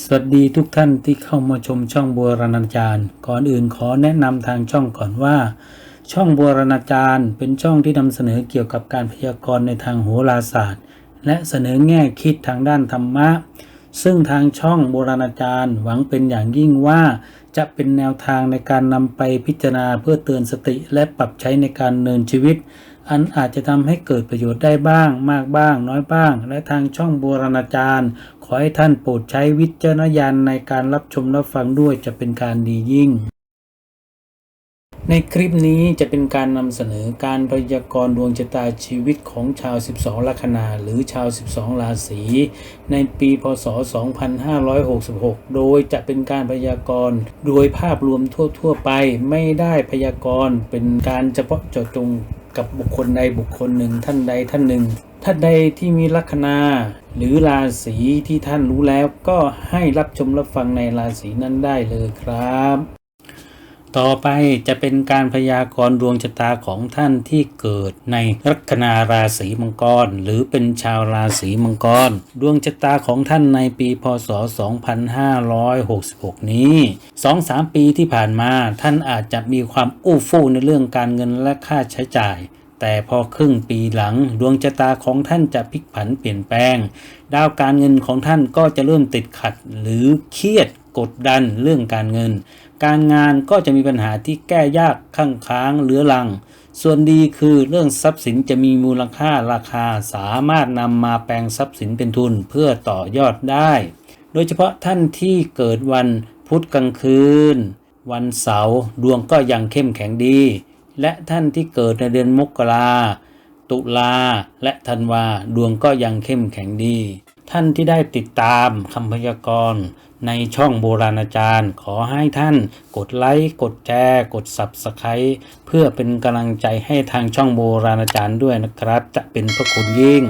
สวัสดีทุกท่านที่เข้ามาชมช่องบัวรณาจารย์ ก่อนอื่นขอแนะนำทางช่องก่อนว่า ช่องบัวรณาจารย์ เป็นช่องที่นำเสนอเกี่ยวกับการพยากรณ์ในทางโหราศาสตร์ และเสนอแง่คิดทางด้านธรรมะ ซึ่งทางช่องโบราณอาจารย์หวังเป็นอย่างยิ่งว่า จะเป็นแนวทางในการนำไปพิจารณาเพื่อเตือนสติและปรับใช้ในการดำเนินชีวิต อันอาจจะทำให้เกิดประโยชน์ได้บ้าง มากบ้าง น้อยบ้าง และทางช่องโบราณอาจารย์ ขอให้ท่านโปรดใช้วิจารณญาณในการรับชมรับฟังด้วยจะเป็นการดียิ่ง ในคลิปนี้จะเป็นการนำเสนอการพยากรณ์ดวงชะตาชีวิตของชาว 12 ลัคนาหรือชาว 12 ราศี ในปีพศ 2566 โดยจะเป็นการพยากรณ์โดยภาพรวมทั่ว ๆ ไปไม่ได้พยากรณ์เป็นการเฉพาะเจาะจงกับบุคคลใดบุคคลหนึ่งท่านใดท่านหนึ่งท่านใดที่มีลัคนาหรือราศีที่ท่านรู้แล้วก็ให้รับชมรับฟังในราศีนั้นได้เลยครับ ต่อไปจะเป็นการพยากรณ์ดวงชะตาของท่านที่เกิดในลัคนาราศีมังกร หรือเป็นชาวราศีมังกร ดวงชะตาของท่านในปีพศ 2566 นี้ 2-3 ปีที่ผ่านมาท่านอาจจะมีความอู้ฟู่ในเรื่องการเงินและค่าใช้จ่าย แต่พอครึ่งปีหลังดวงชะตาของท่านจะพลิกผันเปลี่ยนแปลง ดาวการเงินของท่านก็จะเริ่มติดขัดหรือเครียด กดดันเรื่องการเงิน การงานก็จะมีปัญหาที่แก้ยากข้างค้างเหลือลัง ส่วนดีคือเรื่องทรัพย์สินจะมีมูลค่าราคาสามารถนำมาแปลงทรัพย์สินเป็นทุนเพื่อต่อยอดได้ โดยเฉพาะท่านที่เกิดวันพุธกลางคืน วันเสาร์ดวงก็ยังเข้มแข็งดี และท่านที่เกิดในเดือนมกราตุลาและธันวาดวงก็ยังเข้มแข็งดี ท่านที่ได้ติดตามคำพยากรณ์ในช่องโบราณอาจารย์ ขอให้ท่านกดไลค์ กดแชร์ กด Subscribe เพื่อเป็นกำลังใจให้ทางช่องโบราณอาจารย์ด้วยนะครับ จะเป็นพระคุณยิ่ง